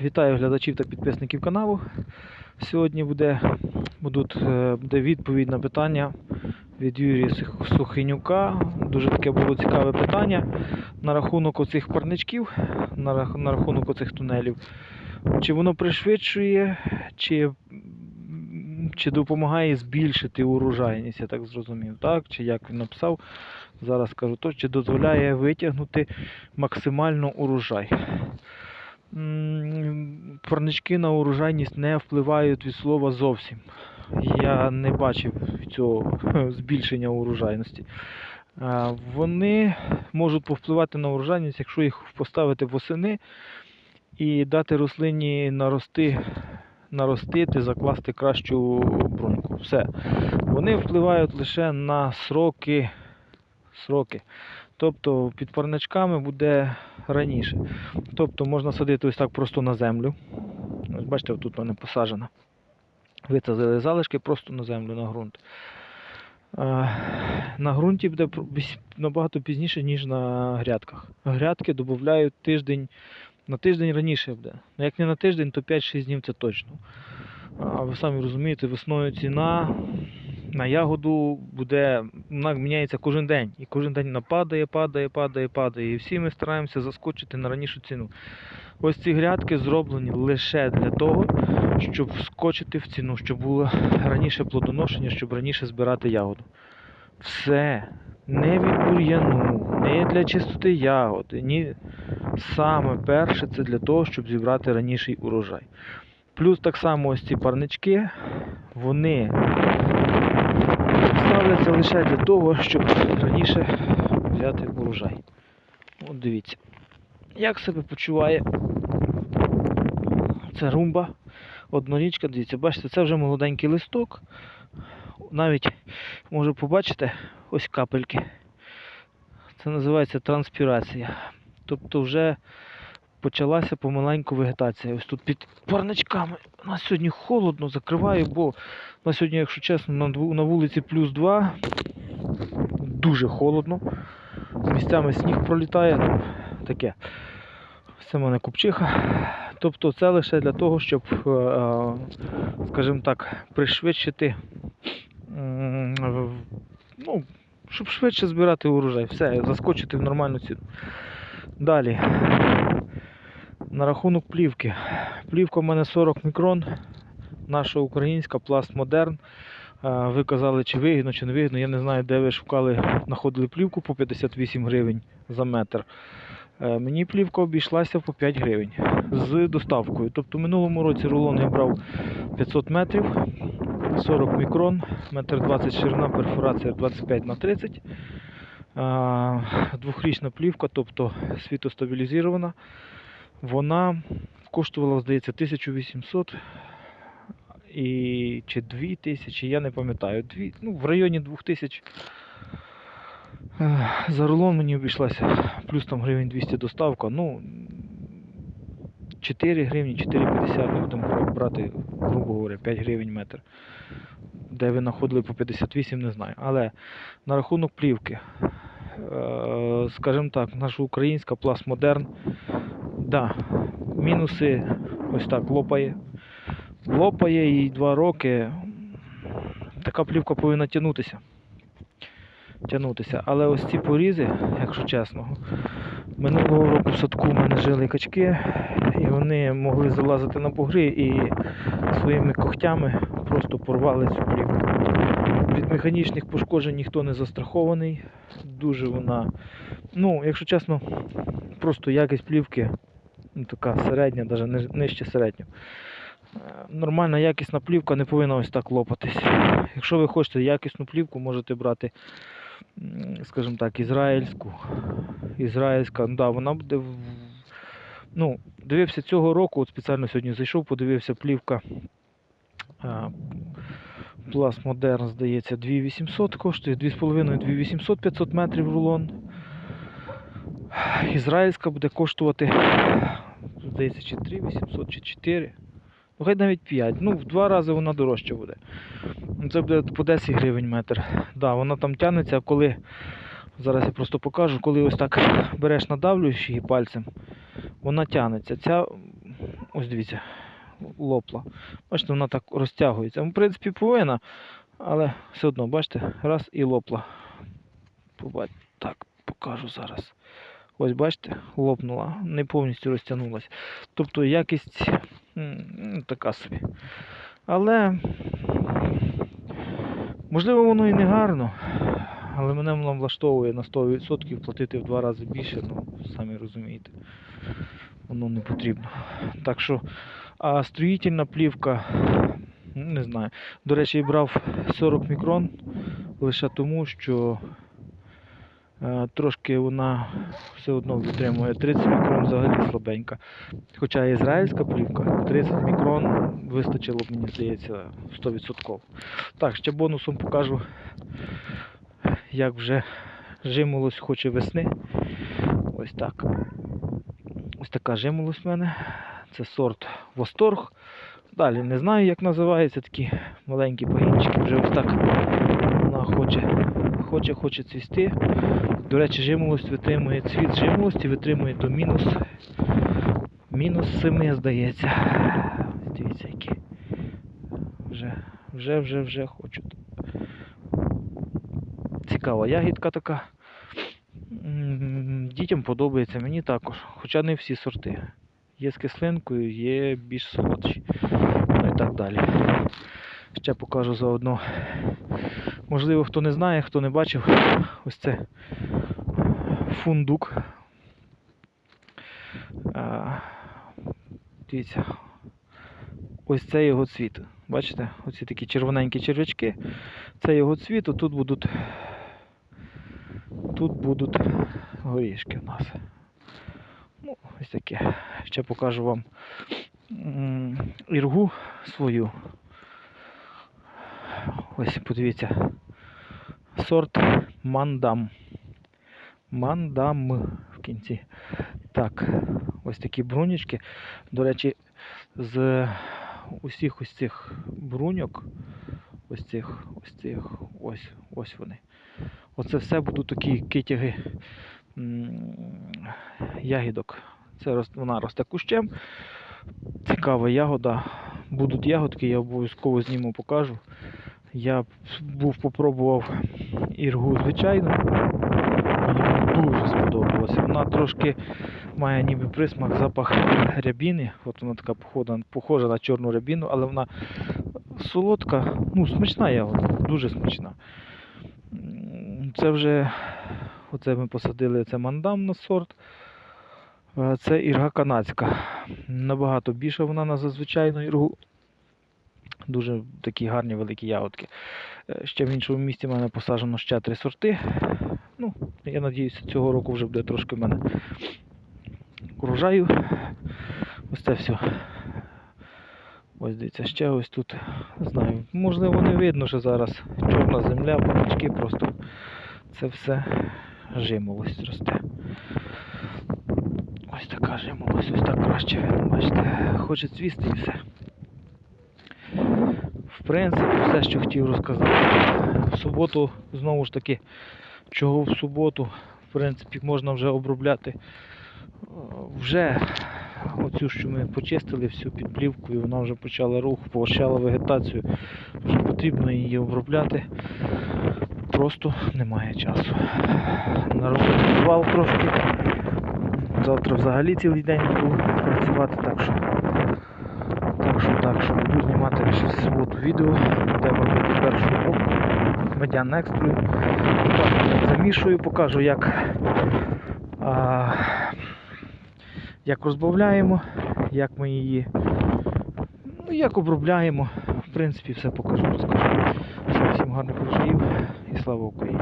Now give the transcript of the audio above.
Вітаю глядачів та підписників каналу. Сьогодні буде, будуть, е, буде відповідь на питання від Юрія Сухенюка. Дуже таке було цікаве питання на рахунок оцих парничків, на, рахунок оцих тунелів. Чи воно пришвидшує, чи, чи допомагає збільшити урожайність, я так зрозумів, так? Чи як він написав, зараз скажу то, чи дозволяє витягнути максимально урожай. Парнички на урожайність не впливають від слова зовсім. Я не бачив цього збільшення урожайності. Вони можуть повпливати на урожайність, якщо їх поставити восени і дати рослині нарости, наростити, закласти кращу бруньку. Все. Вони впливають лише на сроки. сроки. Тобто під парничками буде раніше. Тобто можна садити ось так просто на землю. Ось бачите, тут вона посаджена. Висадили залишки просто на землю, на ґрунт. На ґрунті буде набагато пізніше, ніж на грядках. Грядки додають тиждень, на тиждень раніше буде. Ну, як не на тиждень, то 5-6 днів це точно. А ви самі розумієте, весною ціна на ягоду буде, вона міняється кожен день. І кожен день вона падає, падає, падає, падає. І всі ми стараємося заскочити на ранішу ціну. Ось ці грядки зроблені лише для того, щоб вскочити в ціну, щоб було раніше плодоношення, щоб раніше збирати ягоду. Все. Не від бур'яну, не для чистоти ягоди, ні. Саме перше це для того, щоб зібрати раніший урожай. Плюс так само ось ці парнички, вони ставляться лише для того, щоб раніше взяти урожай. От дивіться, як себе почуває це румба, однорічка, дивіться, бачите, це вже молоденький листок. Навіть можу побачити ось капельки. Це називається транспірація. Тобто вже почалася помаленьку вегетація. Ось тут під парничками. У нас сьогодні холодно, закриваю, бо на сьогодні, якщо чесно, на, на вулиці плюс 2. Дуже холодно. Місцями сніг пролітає. ну, Таке. Це в мене купчиха. Тобто це лише для того, щоб, е, е, скажімо так, пришвидшити, ну, щоб швидше збирати урожай. Все, заскочити в нормальну ціну. Далі. На рахунок плівки. Плівка в мене 40 мікрон. Наша українська Plast Modern. Е, Ви казали, чи вигідно, чи не вигідно. Я не знаю, де ви шукали, знаходили плівку по 58 гривень за метр. Е, Мені плівка обійшлася по 5 гривень з доставкою. Тобто минулому році рулон я брав 500 метрів, 40 мікрон, метр 20 ширина, перфорація 25 на 30. Двохрічна плівка, тобто світостабілізована. Вона коштувала, здається, 1800 і чи 2000, я не пам'ятаю. Ну, в районі 2000. За рулон мені обійшлася плюс там гривень 200 доставка. Ну 4 гривні, 4,50, не будемо брати, грубо говоря, 5 гривень метр. Де ви знаходили по 58, не знаю. Але на рахунок плівки, скажімо так, наша українська Modern, да, мінуси ось так лопає. Лопає і 2 роки. Така плівка повинна тягнутися. Тягнутися. Але ось ці порізи, якщо чесно, минулого року в садку в мене жили качки, і вони могли залазити на бугри і своїми когтями просто порвали цю плівку. Від механічних пошкоджень ніхто не застрахований. Дуже вона, ну, якщо чесно, просто якість плівки ну, така середня, навіть нижче середнього. Е, Нормальна якісна плівка не повинна ось так лопатись. Якщо ви хочете якісну плівку, можете брати, скажімо так, ізраїльську. Ізраїльська, ну, да, вона буде. Ну, дивився цього року, от спеціально сьогодні зайшов, подивився плівка. Plus Modern, здається, 2800 коштує, 2,5 2800 500 метрів рулон. Ізраїльська буде коштувати, здається, чи 3800, чи 4. Ну, хай навіть 5. Ну, в два рази вона дорожча буде. Це буде по 10 гривень метр. Да, вона там тягнеться, а коли. Зараз я просто покажу, коли ось так береш надавлюєш її пальцем, вона тягнеться. Ця ось дивіться, лопла. Бачите, вона так розтягується. В принципі, повинна, але все одно, бачите, раз і лопла. Так, покажу зараз. Ось бачите, лопнула, не повністю розтягнулася. Тобто якість ну, така собі. Але можливо воно і не гарно, але мене воно влаштовує на 100% платити в два рази більше, ну, самі розумієте. Воно не потрібно. Так що, а строїтельна плівка, не знаю. До речі, я брав 40 мікрон лише тому, що е, трошки вона все одно витримує 30 мікрон взагалі слабенька. Хоча ізраїльська плівка 30 мікрон вистачило б, мені здається, 100%. Так, ще бонусом покажу, як вже жимолось хоче весни. Ось так. Ось така жимолось в мене. Це сорт Восторг. Далі не знаю, як називається, такі маленькі пагінчики. Вже ось так вона хоче, хоче, хоче цвісти. До речі, жимолость витримує цвіт жимолості, витримує до мінус, мінус 7, здається. Дивіться, які. Вже, вже, вже, вже хочуть. Цікава ягідка така. Дітям подобається, мені також. Хоча не всі сорти. Є з кислинкою, є більш солодші. Ну і так далі. Ще покажу заодно. Можливо, хто не знає, хто не бачив, ось це фундук. Дивіться. Ось це його цвіт. Бачите? Оці такі червоненькі червячки. Це його цвіт, тут будуть. Тут будуть горішки в нас. Ось таке. Ще покажу вам іргу свою. Ось подивіться. Сорт мандам. Мандам в кінці. Так, ось такі брунічки. До речі, з усіх ось цих бруньок, ось цих, ось цих, ось, ось вони. Оце все будуть такі китяги ягідок. Це вона росте кущем. Цікава ягода. Будуть ягодки, я обов'язково зніму, покажу. Я був попробував іргу звичайну. Дуже сподобалося. Вона трошки має ніби присмак, запах рябіни. От вона така похожа, похожа на чорну рябіну, але вона солодка, ну, смачна ягода, дуже смачна. Це вже оце ми посадили це мандам на сорт. Е, Це ірга канадська. Набагато більша вона на зазвичайну іргу. Дуже такі гарні великі ягодки. Е, Ще в іншому місці в мене посаджено ще три сорти. Ну, я надіюся, цього року вже буде трошки в мене урожаю. Ось це все. Ось дивіться, ще ось тут. Знаю, можливо, не видно, що зараз чорна земля, папочки просто це все жимолость росте. Ось така жимолость, ось так краще видно, бачите. Хоче цвісти і все. В принципі, все, що хотів розказати. В суботу, знову ж таки, чого в суботу, в принципі, можна вже обробляти. Вже оцю, що ми почистили всю під плівкою, вона вже почала рух, почала вегетацію. Вже потрібно її обробляти. Просто немає часу. На роботі трошки. Завтра взагалі цілий день буду працювати, так що так що, так що буду знімати в суботу відео, будемо робити першу упаковку медян екстрою. Замішую, покажу, як, а, як розбавляємо, як ми її, ну, як обробляємо. В принципі, все покажу, розкажу. Всім, гарних врожаїв і слава Україні!